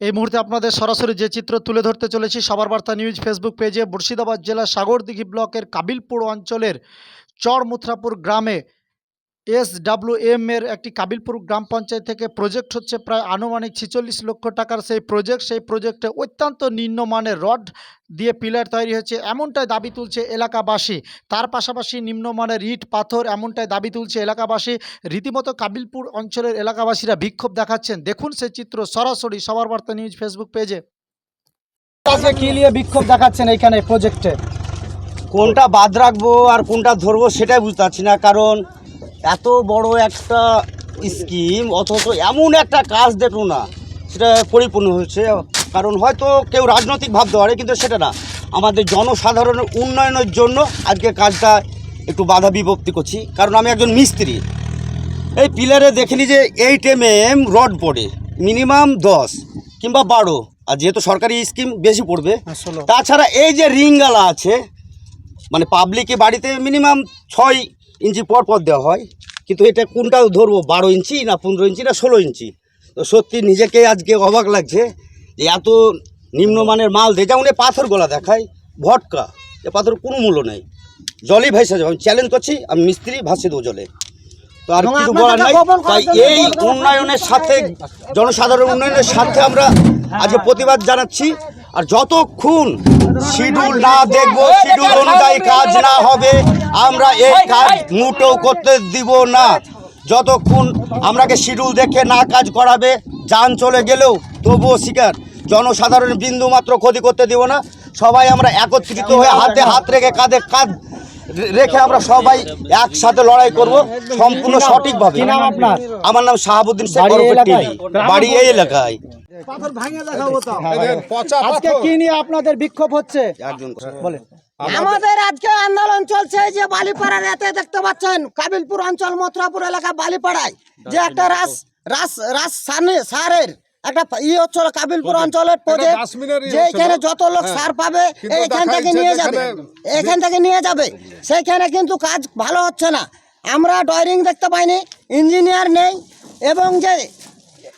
এই মুহূর্তে আপনাদের সরাসরি যে চিত্র তুলে ধরতে চলেছি, সবার বার্তা নিউজ ফেসবুক পেজে মুর্শিদাবাদ জেলা সাগরদিঘি ব্লকের কাবিলপুর অঞ্চলের চরমুথরাপুর গ্রামে এস ডাব্লিউ এম এর একটি কাবিলপুর গ্রাম পঞ্চায়েত থেকে প্রজেক্ট হচ্ছে প্রায় আনুমানিক ছিচল্লিশ লক্ষ টাকার সেই প্রজেক্ট সেই প্রজেক্টে অত্যন্ত নিম্নমানের রড দিয়ে পিলার তৈরি হচ্ছে এমনটাই দাবি তুলছে এলাকাবাসী। তার পাশাপাশি নিম্নমানের ইট পাথর এমনটাই দাবি তুলছে এলাকাবাসী। রীতিমতো কাবিলপুর অঞ্চলের এলাকাবাসীরা বিক্ষোভ দেখাচ্ছেন। দেখুন সেই চিত্র সরাসরি সবার বার্তা নিউজ ফেসবুক পেজে। কি নিয়ে বিক্ষোভ দেখাচ্ছেন এইখানে প্রজেক্টে কোনটা বাদ রাখব আর কোনটা ধরবো সেটাই বুঝতে পারছি না কারণ এত বড় একটা স্কিম অথচ এমন একটা কাজ দেখো না সেটা পরিপূর্ণ হচ্ছে কারণ হয়তো কেউ রাজনৈতিক ভাবতে পারে কিন্তু সেটা না। আমাদের জনসাধারণের উন্নয়নের জন্য আজকে কাজটা একটু বাধা বিভক্তি করছি। কারণ আমি একজন মিস্ত্রি। এই পিলারে দেখিনি যে এইট এম এম রড পড়ে মিনিমাম দশ কিংবা বারো। আর যেহেতু সরকারি স্কিম বেশি পড়বে তাছাড়া এই যে রিংগালা আছে মানে পাবলিকে বাড়িতে মিনিমাম ছয় ইঞ্চি পর পর দেওয়া হয়। কিন্তু এটা কোনটা ধরবো বারো ইঞ্চি না পনেরো ইঞ্চি না ষোলো ইঞ্চি? তো সত্যি নিজেকে আজকে অবাক লাগছে যে এত নিম্নমানের মাল দেয় যেমন পাথর গলা দেখায় ভটকা এ পাথর কোনো মূল্য নেই। জলই ভাইসা যাবে আমি চ্যালেঞ্জ করছি আমি মিস্ত্রি ভাসিয়ে দেবো জলে। তো আর কিছু বলার নাই। তাই এই উন্নয়নের সাথে জনসাধারণ উন্নয়নের সাথে আমরা আজকে প্রতিবাদ জানাচ্ছি। আর যতক্ষণ শিডিউল না দেখব শিডিউল অনুযায়ী কাজ না হবে আমরা এই কাজ মুটেও করতে দিব না। যতক্ষণ আমরাকে শিডিউল দেখে না কাজ করাবে যান চলে গেলেও তবুও শিকার। জনসাধারণ বিন্দু মাত্র ক্ষতি করতে দিব না। সবাই আমরা একত্রিত হয়ে হাতে হাত রেখে কাঁধে কাঁধ রেখে আমরা সবাই একসাথে লড়াই করব সম্পূর্ণ সঠিকভাবে। কি আপনার? আমার নাম শাহাবুদ্দিন শেখ বাড়ি এই এলাকায়? আজকে কি নিয়ে আপনাদের বিক্ষোভ হচ্ছে? একজন বলে আমাদের আজকে আন্দোলন চলছে যে বালিপাড়ার এতে দেখতে পাচ্ছেন কাবিলপুর অঞ্চল মথুরাপুর এলাকা বালিপাড়ায়। যে একটা রাস রাস রাস সারের একটা ই হচ্ছিল কাবিলপুর অঞ্চলের প্রজেক্ট যে এখানে। যত লোক সার পাবে এখান থেকে নিয়ে যাবে। এখান থেকে নিয়ে যাবে। সেইখানে কিন্তু কাজ ভালো হচ্ছে না। আমরা ডয়ারিং দেখতে পাইনি ইঞ্জিনিয়ার নেই এবং যে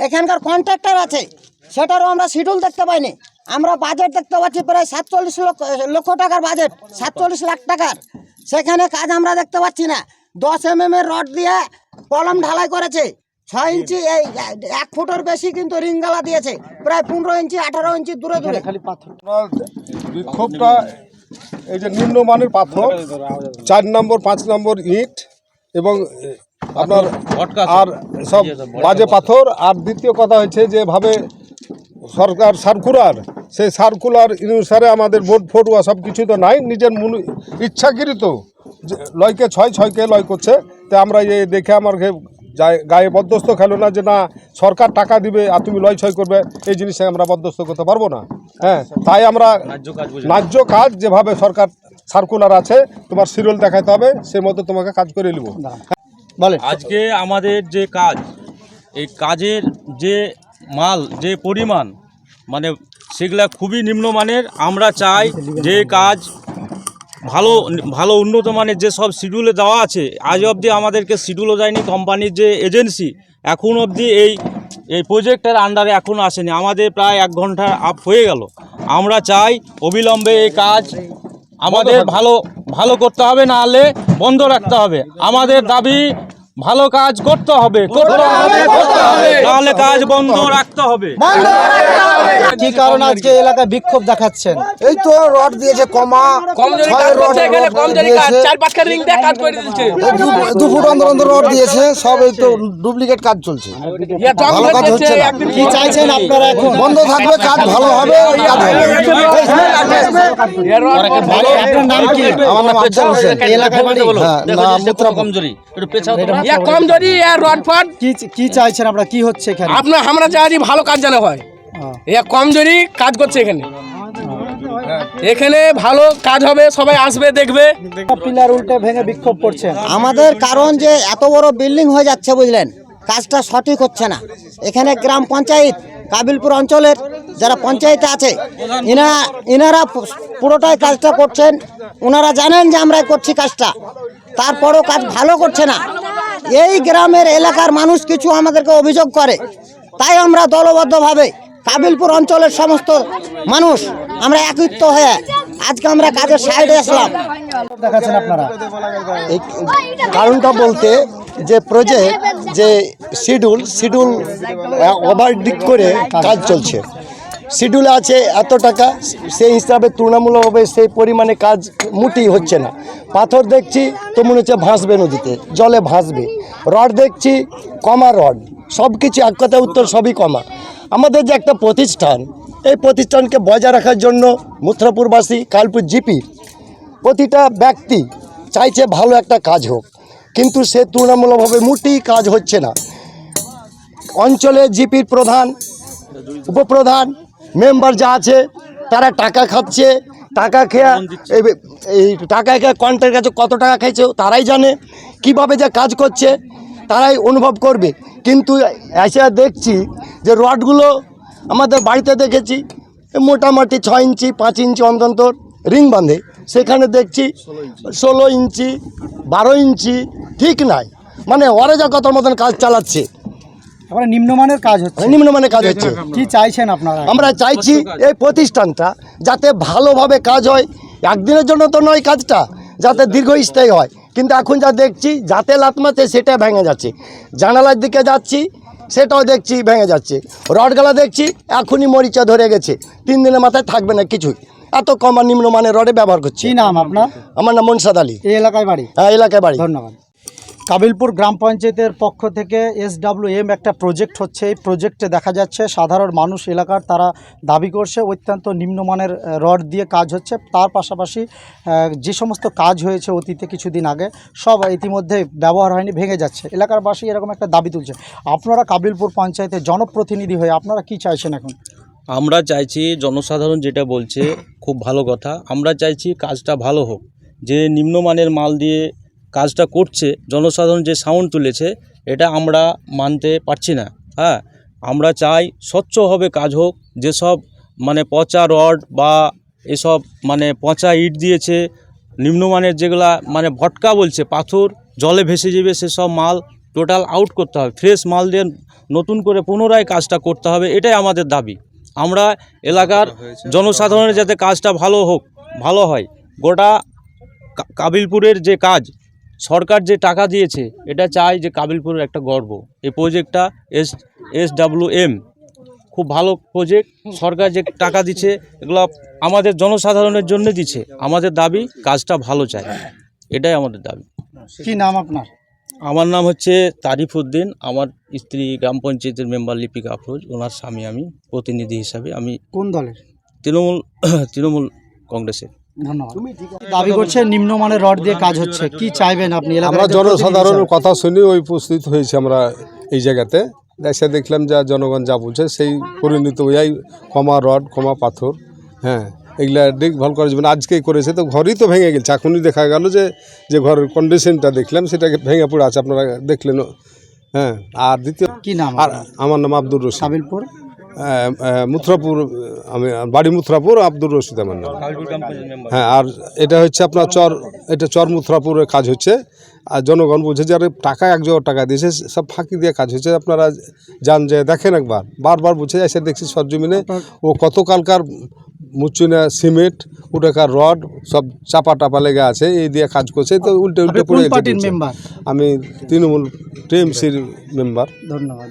এখানকার কন্ট্রাক্টর আছে সেটারও আমরা শিডিউল দেখতে পাইনি। আমরা বাজেট দেখতে পাচ্ছি প্রায় সাতচল্লিশ লক্ষ লক্ষ টাকার বাজেট সাতচল্লিশ লাখ টাকার। সেখানে কাজ আমরা দেখতে পাচ্ছি না। দশ এম এম এর রড দিয়ে কলম ঢালাই করেছে। ছয় ইঞ্চি এই এক ফুটের বেশি কিন্তু রিঙ্গালা দিয়েছে। প্রায় পনেরো ইঞ্চি আঠারো ইঞ্চি দূরে দূরে। খালি পাথর। আপনার বিক্ষোভটা এই যে নিম্নমানের পাথর চার নম্বর পাঁচ নম্বর ইট এবং আপনার আর সব বাজে পাথর। আর দ্বিতীয় কথা হচ্ছে যেভাবে সরকার সার্কুলার সেই সার্কুলার অনুসারে আমাদের ভোট ফটুয়া সব কিছু তো নাই নিজের মন ইচ্ছাকৃত যে লয়কে ছয় ছয়কে লয় করছে। তো আমরা এই দেখে আমার গায়ে বদ্ধস্ত খেলো না যে না সরকার টাকা দিবে আর তুমি লয় ছয় করবে এই জিনিসে আমরা বদ্ধস্ত করতে পারব না। হ্যাঁ তাই আমরা ন্যায্য কাজ যেভাবে সরকার সার্কুলার আছে তোমার সিরিয়াল দেখাতে হবে সে মতো তোমাকে কাজ করে নিব। বলে আজকে আমাদের যে কাজ এই কাজের যে মাল যে পরিমাণ মানে সেগুলা খুবই নিম্নমানের আমরা চাই যে কাজ ভালো ভালো উন্নত মানের যে সব শিডিউলে দেওয়া আছে, আজ অবধি আমাদেরকে শিডিউলও যায়নি কোম্পানির যে এজেন্সি এখন অবধি এই এই প্রজেক্টের আন্ডারে এখন আসেনি। আমাদের প্রায় এক ঘণ্টা আপ হয়ে গেল। আমরা চাই অবিলম্বে এই কাজ আমাদের ভালো ভালো করতে হবে, না হলে বন্ধ রাখতে হবে। আমাদের দাবি ভালো কাজ করতে হবে করতে হবে করতে কাজ বন্ধ রাখতে হবে। কি কারণে আজকে এলাকায় বিক্ষোভ দেখাচ্ছেন? এই তো রড দিয়েছে কমা ছয় রড চার পাঁচটা রিং কাজ করে দু- ফুট অন্তর অন্তর রড দিয়েছে সব এই তো ডুপ্লিকেট কাজ চলছে। ভালো কাজ হচ্ছে কি চাইছেন আপনারা এখন? বন্ধ থাকবে কাজ ভালো হবে আপনার নাম কি? আমার নাম আফজাল হোসেন। এই এলাকায় বাড়ি হ্যাঁ না মুত্রাপুর। ইয়া কম যদি ইয়া রড ফড কি কি চাইছেন আপনারা কি হচ্ছে এখানে? আপনার আমরা চাই যে ভালো কাজ যেন হয়। ইয়া কম যদি কাজ করছে এখানে। এখানে ভালো কাজ হবে সবাই আসবে দেখবে। পিলার উল্টে ভেঙে বিক্ষোভ করছেন আমাদের কারণ যে এত বড় বিল্ডিং হয়ে যাচ্ছে বুঝলেন? কাজটা সঠিক হচ্ছে না। এখানে গ্রাম পঞ্চায়েত কাবিলপুর অঞ্চলের যারা পঞ্চায়েতে আছে ইনা ইনারা পুরোটাই কাজটা করছেন। ওনারা জানেন যে আমরা করছি কাজটা। তারপরও কাজ ভালো করছে না। এই গ্রামের এলাকার মানুষ কিছু আমাদেরকে অভিযোগ করে। তাই আমরা দলবদ্ধভাবে কাবিলপুর অঞ্চলের সমস্ত মানুষ আমরা একত্রিত হয়ে আজকে আমরা কাজের সাইডে আসলাম। দেখাচ্ছেন আপনারা। কারণটা বলতে যে প্রজেক্ট যে শিডিউল শিডিউল ওভারডিক করে কাজ চলছে। শিডিউলে আছে এত টাকা, সেই হিসাবে তুলনামূলকভাবে সেই পরিমাণে কাজ মুটি হচ্ছে না। পাথর দেখছি তো মনে হচ্ছে ভাসবে নদীতে, জলে ভাসবে। রড দেখছি, কমা রড সব কিছু এক কথায় উত্তর, সবই কমা। আমাদের যে একটা প্রতিষ্ঠান, এই প্রতিষ্ঠানকে বজায় রাখার জন্য মুত্রাপুরবাসী কালপুর জিপি, প্রতিটা ব্যক্তি চাইছে ভালো একটা কাজ হোক। কিন্তু সে তুলনামূলকভাবে মোটেই কাজ হচ্ছে না। অঞ্চলে জিপির প্রধান, উপপ্রধান মেম্বার যা আছে তারা টাকা খাচ্ছে টাকা খেয়া এই টাকা খেয়ে কন্ট্রাক্টের কাছে কত টাকা খাইছে তারাই জানে। কীভাবে যে কাজ করছে তারাই অনুভব করবে। কিন্তু এসে দেখছি যে রডগুলো আমাদের বাড়িতে দেখেছি মোটামুটি ছয় ইঞ্চি পাঁচ ইঞ্চি অন্তত রিং বাঁধে। সেখানে দেখছি ষোলো ইঞ্চি বারো ইঞ্চি ঠিক নাই। মানে অরাজকতার মতন কাজ চালাচ্ছে। নিম্নমানের কাজ হচ্ছে। নিম্নমানের কাজ হচ্ছে। কি চাইছেন আপনারা? আমরা চাইছি এই প্রতিষ্ঠানটা যাতে ভালোভাবে কাজ হয়। একদিনের জন্য তো নয় কাজটা যাতে দীর্ঘস্থায়ী হয়। কিন্তু এখন যা দেখছি যাতে লাতমাতে সেটা ভেঙে যাচ্ছে। জানালার দিকে যাচ্ছি সেটাও দেখছি ভেঙে যাচ্ছে। রডগালা দেখছি এখনই মরিচা ধরে গেছে। তিন দিনের মাথায় থাকবে না কিছুই। এত কম আর নিম্নমানের রডে ব্যবহার করছি। নাম আপনার? আমার নাম মনসাদ আলী। এই এলাকায় বাড়ি? হ্যাঁ এলাকায় বাড়ি। ধন্যবাদ। কাবিলপুর গ্রাম পঞ্চায়েতের পক্ষ থেকে এস এম একটা প্রজেক্ট হচ্ছে। এই প্রজেক্টে দেখা যাচ্ছে সাধারণ মানুষ, এলাকার তারা দাবি করছে, অত্যন্ত নিম্নমানের রড দিয়ে কাজ হচ্ছে। তার পাশাপাশি যে সমস্ত কাজ হয়েছে অতীতে কিছুদিন আগে, সব ইতিমধ্যে ব্যবহার হয়নি, ভেঙে যাচ্ছে। এলাকার বাসী এরকম একটা দাবি তুলছে। আপনারা কাবিলপুর পঞ্চায়েতের জনপ্রতিনিধি হয়ে আপনারা কি চাইছেন এখন? আমরা চাইছি জনসাধারণ যেটা বলছে, খুব ভালো কথা। আমরা চাইছি কাজটা ভালো হোক। যে নিম্নমানের মাল দিয়ে কাজটা করছে জনসাধারণ যে সাউন্ড তুলেছে এটা আমরা মানতে পারছি না। হ্যাঁ আমরা চাই স্বচ্ছভাবে কাজ হোক যেসব মানে পচা রড বা এসব মানে পচা ইট দিয়েছে নিম্নমানের যেগুলা মানে ভটকা বলছে পাথর জলে ভেসে যাবে সেসব মাল টোটাল আউট করতে হবে। ফ্রেশ মাল দিয়ে নতুন করে পুনরায় কাজটা করতে হবে এটাই আমাদের দাবি। আমরা এলাকার জনসাধারণের যাতে কাজটা ভালো হোক ভালো হয়। গোটা কাবিলপুরের যে কাজ সরকার যে টাকা দিয়েছে এটা চাই যে কাবিলপুরের একটা গর্ব। এই প্রজেক্টটা এস এস ডাব্লিউ এম খুব ভালো প্রজেক্ট সরকার যে টাকা দিচ্ছে এগুলো আমাদের জনসাধারণের জন্য দিচ্ছে। আমাদের দাবি কাজটা ভালো চাই। এটাই আমাদের দাবি। কি নাম আপনার? আমার নাম হচ্ছে তারিফ উদ্দিন। আমার স্ত্রী গ্রাম পঞ্চায়েতের মেম্বার লিপিকা আফরোজ। ওনার স্বামী আমি প্রতিনিধি হিসাবে। আমি কোন দলের? তৃণমূল তৃণমূল কংগ্রেসের। ধন্যবাদ। দাবি করছে নিম্নমানের রড দিয়ে কাজ হচ্ছে। কি চাইবেন আপনি? আমরা জনসাধারণের কথা শুনে ওই উপস্থিত হয়েছি আমরা এই জায়গাতে। এসে দেখলাম যা জনগণ যা বলছে সেই পরিণত ওই কমা রড কমা পাথর হ্যাঁ এগুলা দেখভাল করার জন্য আজকেই করেছে। তো ঘরই তো ভেঙে গেছে। এখনই দেখা গেল যে যে ঘরের কন্ডিশনটা দেখলাম সেটাকে ভেঙে পড়ে আছে। আপনারা দেখলেন হ্যাঁ আর দ্বিতীয় কি নাম আর আমার নাম আব্দুর রশিদ। মুথরাপুর আমি বাড়ি মুথরাপুর আব্দুর রশিদ আমার নাম। হ্যাঁ আর এটা হচ্ছে আপনার চর এটা চর মুথরাপুরের কাজ হচ্ছে। আর জনগণ বুঝে যে আরে টাকা এক জোগাড় টাকা দিয়েছে সব ফাঁকি দিয়ে কাজ হচ্ছে। আপনারা যান যে দেখেন একবার। বারবার বুঝে এসে দেখছি সরজমিনে ও কত কালকার মুচুনা সিমেন্ট উটাকার রড সব চাপা টাপা লেগে আছে এই দিয়ে কাজ করছে। তো উল্টে উল্টে পড়ে বলছে। আমি তৃণমূল টিএমসির মেম্বার ধন্যবাদ।